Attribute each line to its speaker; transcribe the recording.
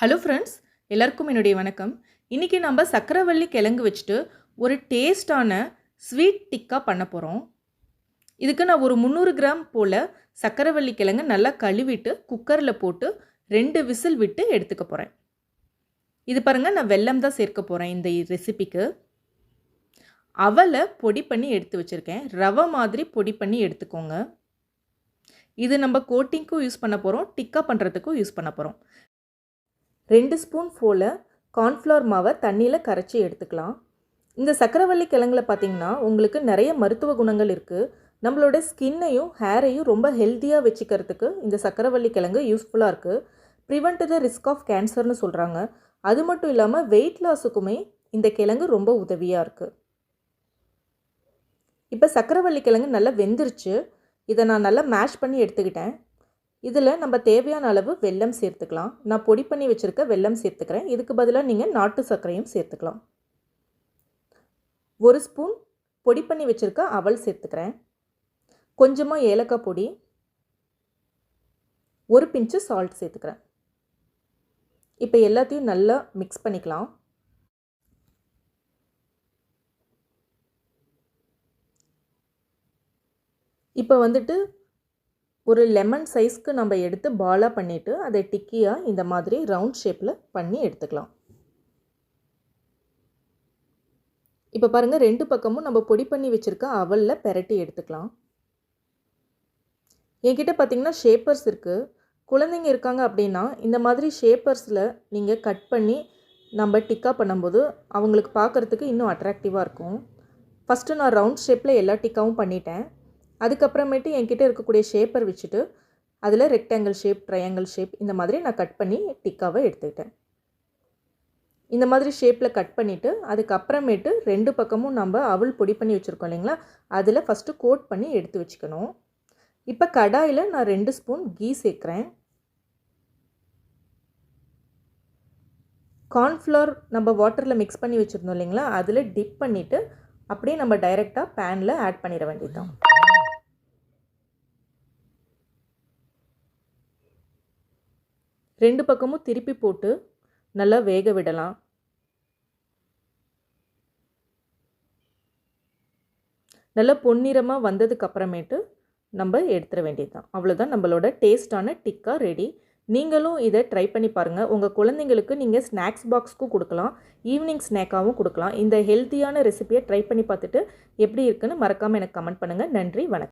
Speaker 1: Hello friends எல்லாருக்கும் என்னுடைய வணக்கம். இன்றைக்கி நம்ம சக்கரவள்ளி கிழங்கு வச்சுட்டு ஒரு டேஸ்டான ஸ்வீட் டிக்கா பண்ண போகிறோம் இதுக்கு நான் ஒரு முந்நூறு கிராம் போல் சக்கரவள்ளி கிழங்கு நல்லா கழுவிட்டு குக்கரில் போட்டு ரெண்டு விசில் விட்டு எடுத்துக்க போகிறேன் இது பாருங்கள் நான் வெல்லம் தான் சேர்க்க போகிறேன் இந்த ரெசிபிக்கு அவலை பொடி பண்ணி எடுத்து வச்சுருக்கேன். ரவை மாதிரி பொடி பண்ணி எடுத்துக்கோங்க. இது நம்ம கோட்டிங்க்கும் யூஸ் பண்ண போகிறோம் டிக்கா பண்ணுறதுக்கும் யூஸ் பண்ண போகிறோம் ரெண்டு ஸ்பூன் போல் கார்ன்ஃப்ளவர் மாவை தண்ணியில் கரைச்சி எடுத்துக்கலாம். இந்த சக்கரவள்ளி கிழங்குல பார்த்திங்கன்னா உங்களுக்கு நிறைய மருத்துவ குணங்கள் இருக்குது நம்மளோட ஸ்கின்னையும் ஹேரையும் ரொம்ப ஹெல்த்தியாக வச்சுக்கிறதுக்கு இந்த சக்கரவள்ளி கிழங்கு யூஸ்ஃபுல்லாக இருக்குது ப்ரிவெண்ட் த ரிஸ்க் ஆஃப் கேன்சர்னு சொல்கிறாங்க அது மட்டும் இல்லாமல் வெயிட் லாஸுக்குமே இந்த கிழங்கு ரொம்ப உதவியாக இருக்குது இப்போ சக்கரவள்ளி கிழங்கு நல்லா வெந்துருச்சு. இதை நான் நல்லா மேஷ் பண்ணி எடுத்துக்கிட்டேன். இதில் நம்ம தேவையான அளவு வெல்லம் சேர்த்துக்கலாம். நான் பொடி பண்ணி வச்சுருக்க வெல்லம் சேர்த்துக்கிறேன். இதுக்கு பதிலாக நீங்கள் நாட்டு சர்க்கரையும் சேர்த்துக்கலாம். ஒரு ஸ்பூன் பொடி பண்ணி வச்சுருக்க அவல் சேர்த்துக்கிறேன். கொஞ்சமாக ஏலக்காய் பொடி ஒரு பிஞ்சு சால்ட் சேர்த்துக்கிறேன். இப்போ எல்லாத்தையும் நல்லா மிக்ஸ் பண்ணிக்கலாம். இப்போ வந்துட்டு ஒரு லெமன் சைஸ்க்கு நம்ம எடுத்து பாலாக பண்ணிவிட்டு அதை டிக்கியாக இந்த மாதிரி ரவுண்ட் ஷேப்பில் பண்ணி எடுத்துக்கலாம். இப்போ பாருங்கள் ரெண்டு பக்கமும் நம்ம பொடி பண்ணி வச்சுருக்க அவலில் பெரட்டி எடுத்துக்கலாம். என்கிட்ட பார்த்திங்கன்னா ஷேப்பர்ஸ் இருக்குது குழந்தைங்க இருக்காங்க அப்படின்னா இந்த மாதிரி ஷேப்பர்ஸில் நீங்கள் கட் பண்ணி நம்ம டிக்கா பண்ணும்போது அவங்களுக்கு பார்க்குறதுக்கு இன்னும் அட்ராக்டிவாக இருக்கும். ஃபஸ்ட்டு நான் ரவுண்ட் ஷேப்பில் எல்லா டிக்காவும் பண்ணிட்டேன். அதுக்கப்புறமேட்டு என்கிட்ட இருக்கக்கூடிய ஷேப்பர் வச்சுட்டு அதில் ரெக்டாங்கிள் ஷேப் ட்ரையாங்கிள் ஷேப் இந்த மாதிரி நான் கட் பண்ணி டிக்காவை எடுத்துக்கிட்டேன். இந்த மாதிரி ஷேப்பில் கட் பண்ணிவிட்டு அதுக்கப்புறமேட்டு ரெண்டு பக்கமும் நம்ம அவள் பொடி பண்ணி வச்சுருக்கோம் இல்லைங்களா? அதில் ஃபஸ்ட்டு கோட் பண்ணி எடுத்து வச்சுக்கணும். இப்போ கடாயில் நான் ரெண்டு ஸ்பூன் கீ சேர்க்குறேன். கார்ன்ஃப்ளவர் நம்ம வாட்டரில் மிக்ஸ் பண்ணி வச்சுருந்தோம் இல்லைங்களா? அதில் டிப் பண்ணிவிட்டு அப்படியே நம்ம டைரெக்டாக பேனில் ஆட் பண்ணிட வேண்டியதுதான். ரெண்டு பக்கமும் திருப்பி போட்டு நல்லா வேக விடலாம். நல்லா பொன்னிறமாக வந்ததுக்கு அப்புறமேட்டு நம்ம எடுத்துட வேண்டியது தான் அவ்வளோதான் நம்மளோட டேஸ்டான டிக்கா ரெடி. நீங்களும் இதை ட்ரை பண்ணி பாருங்கள் உங்கள் குழந்தைங்களுக்கு நீங்கள் ஸ்நாக்ஸ் பாக்ஸ்க்கும் கொடுக்கலாம். ஈவினிங் ஸ்நாக்காகவும் கொடுக்கலாம். இந்த ஹெல்த்தியான ரெசிபியை ட்ரை பண்ணி பார்த்துட்டு எப்படி இருக்குன்னு மறக்காமல் எனக்கு கமெண்ட் பண்ணுங்கள் நன்றி. வணக்கம்.